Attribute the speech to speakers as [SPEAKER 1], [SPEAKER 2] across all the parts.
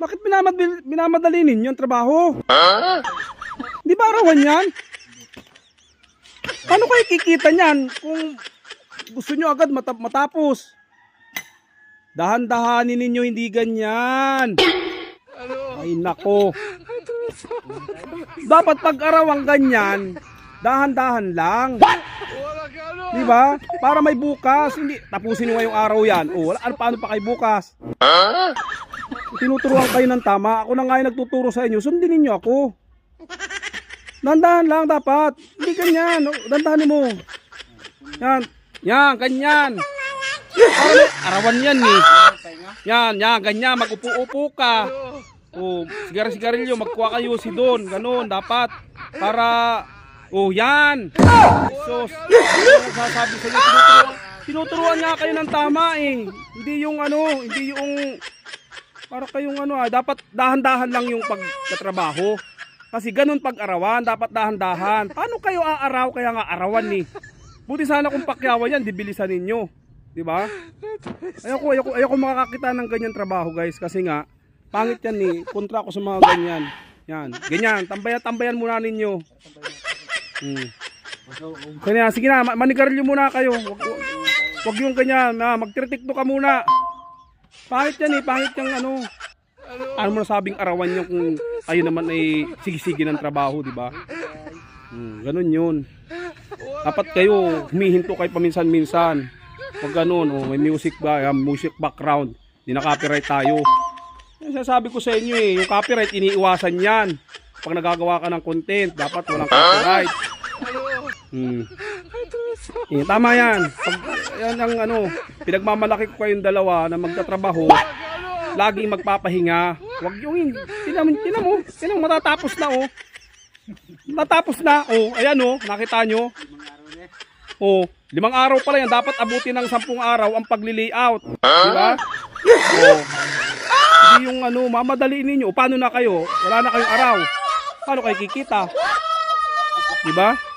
[SPEAKER 1] Bakit minamadali, minamadali ninyo ang trabaho? Di ba arawan yan? Paano kayo kikita niyan kung gusto nyo agad mata- matapos? Dahan-dahanin ninyo, hindi ganyan. Ay nako. Dapat pag-arawang ganyan, dahan-dahan lang. Di ba? Para may bukas, hindi tapusin nyo ngayong araw yan. O, wala, ano, paano pa kayo bukas? Tinuturuan kayo ng tama. Ako na nga yung nagtuturo sa inyo. Sundin ninyo ako. Dandahan lang dapat. Hindi ganyan. O, Dandahanin mo. Yan. Yan, ganyan. Arawan yan eh. Yan, yan, ganyan. Mag-upo-upo ka. O, sigarilyo, magkuha kayo si Don. Ganon, dapat. Para, oh, yan. Sos, ano sasabi sa inyo? Tinuturuan, tinuturuan kayo ng tama eh. Hindi yung ano, hindi yung para kayong ano ah, dapat dahan-dahan lang yung pagtatrabaho. Kasi ganun pag-arawan, dapat dahan-dahan. Paano kayo aaraw kaya nga arawan ni? Buti sana kung pakyawan yan, dibilisan ninyo. Di ba? Ayoko, ayoko, ayoko makakakita ng ganyan trabaho guys kasi nga pangit yan ni kontra ko sa mga ganyan. Yan, ganyan, tambayan, tambayan muna ninyo. Hmm. Kanya, sige na, ma- manigarilyo muna kayo. Wag, wag, wag yung ganyan, na magtritikto ka muna. Pangit yan eh, pangit yung ano. Ano mo nasabing arawan nyo kung kayo naman ay sige-sige ng trabaho, di ba? Hmm, ganun yun. Dapat kayo humihinto kayo paminsan-minsan. Pag ganun, oh, may music ba, ah, music background, di na copyright tayo. Yung sasabi ko sa inyo eh, yung copyright iniiwasan yan. Pag nagagawa ka ng content, dapat walang copyright. Hmm. Eh, tama yan. Pag, yan ang ano, pinagmamalaki ko kayong dalawa na magtatrabaho, laging magpapahinga. Huwag yung hindi. Tinan mo, mo, matatapos na oh. Matatapos na, oh, ayan oh, nakita nyo. Oh, limang araw pala yan, dapat abutin ng sampung araw ang pagli-layout. Di ba? Oh. Hindi yung ano, mamadaliin ninyo. Paano na kayo? Wala na kayong araw. Paano kayo kikita? Di ba?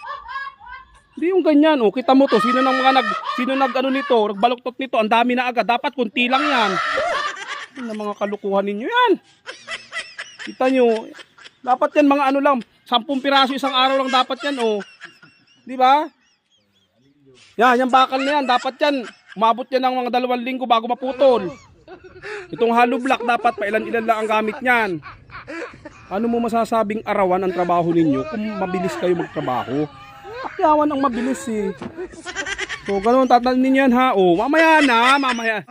[SPEAKER 1] Hindi yung ganyan, oh. Kita mo to, sino nang mga nag sino nag ano nito, nagbaluktot nito, ang dami na agad. Dapat kunti lang 'yan. Ano mga kalukuhan ninyo 'yan? Kita nyo, dapat yan mga ano lang, 10 piraso isang araw lang dapat yan, oh. Di ba? Yan, yung bakal na yan, dapat yan, umabot yan ng mga dalawang linggo bago maputol. Itong hollow block, dapat pa ilan-ilan lang ang gamit niyan. Ano mo masasabing arawan ang trabaho ninyo kung mabilis kayo magtrabaho? Yawan ang mabilis eh. So, ganun, tatanin yan ha. O, mamaya na, mamaya.